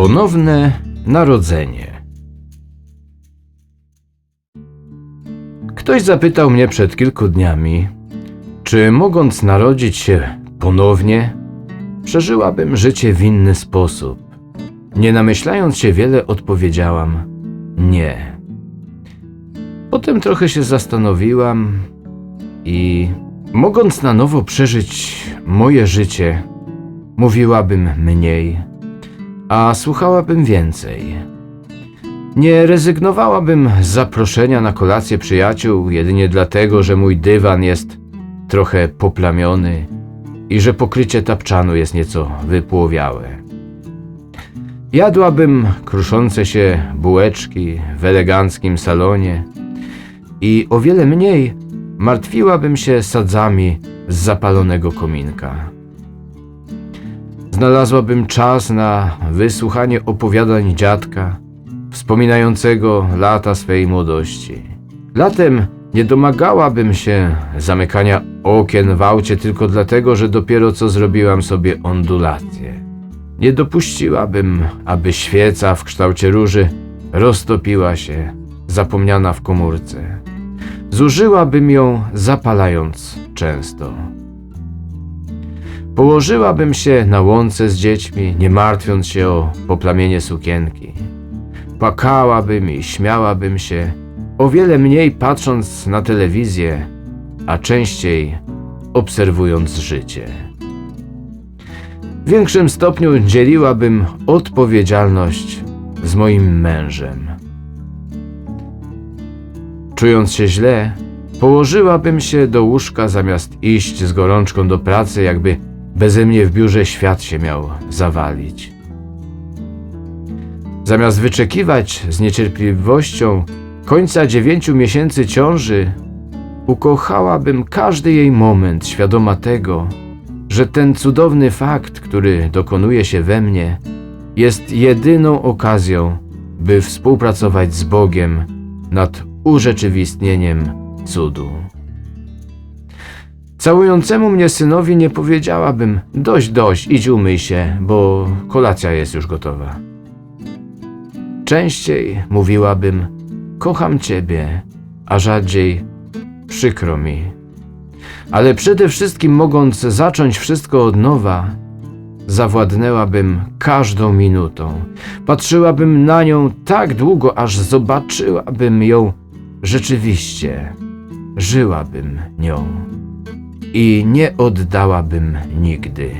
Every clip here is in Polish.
Ponowne narodzenie. Ktoś zapytał mnie przed kilku dniami, czy mogąc narodzić się ponownie, przeżyłabym życie w inny sposób. Nie namyślając się wiele, odpowiedziałam: Nie. Potem trochę się zastanowiłam i, mogąc na nowo przeżyć moje życie, mówiłabym mniej, a słuchałabym więcej. Nie rezygnowałabym z zaproszenia na kolację przyjaciół jedynie dlatego, że mój dywan jest trochę poplamiony i że pokrycie tapczanu jest nieco wypłowiałe. Jadłabym kruszące się bułeczki w eleganckim salonie i o wiele mniej martwiłabym się sadzami z zapalonego kominka. Znalazłabym czas na wysłuchanie opowiadań dziadka, wspominającego lata swej młodości. Latem nie domagałabym się zamykania okien w aucie tylko dlatego, że dopiero co zrobiłam sobie ondulację. Nie dopuściłabym, aby świeca w kształcie róży roztopiła się, zapomniana w komórce. Zużyłabym ją zapalając często. Położyłabym się na łące z dziećmi, nie martwiąc się o poplamienie sukienki. Płakałabym i śmiałabym się, o wiele mniej patrząc na telewizję, a częściej obserwując życie. W większym stopniu dzieliłabym odpowiedzialność z moim mężem. Czując się źle, położyłabym się do łóżka zamiast iść z gorączką do pracy, jakby beze mnie w biurze świat się miał zawalić. Zamiast wyczekiwać z niecierpliwością końca dziewięciu miesięcy ciąży, ukochałabym każdy jej moment, świadoma tego, że ten cudowny fakt, który dokonuje się we mnie, jest jedyną okazją, by współpracować z Bogiem nad urzeczywistnieniem cudu. Całującemu mnie synowi nie powiedziałabym: Dość, dość, idź umyj się, bo kolacja jest już gotowa. Częściej mówiłabym: Kocham ciebie, a rzadziej przykro mi. Ale przede wszystkim, mogąc zacząć wszystko od nowa, zawładnęłabym każdą minutą. Patrzyłabym na nią tak długo, aż zobaczyłabym ją rzeczywiście. Żyłabym nią i nie oddałabym nigdy.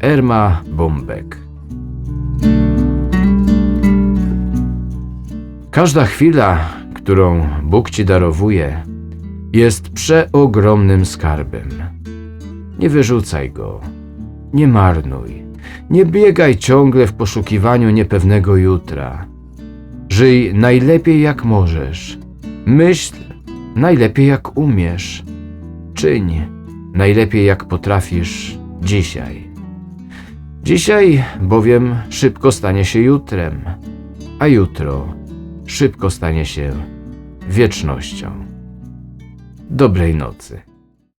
Erma Bombek Każda chwila, którą Bóg ci darowuje, jest przeogromnym skarbem. Nie wyrzucaj go, nie marnuj, nie biegaj ciągle w poszukiwaniu niepewnego jutra. Żyj najlepiej jak możesz, myśl najlepiej jak umiesz, czyń najlepiej jak potrafisz dzisiaj. Dzisiaj bowiem szybko stanie się jutrem, a jutro szybko stanie się wiecznością. Dobrej nocy.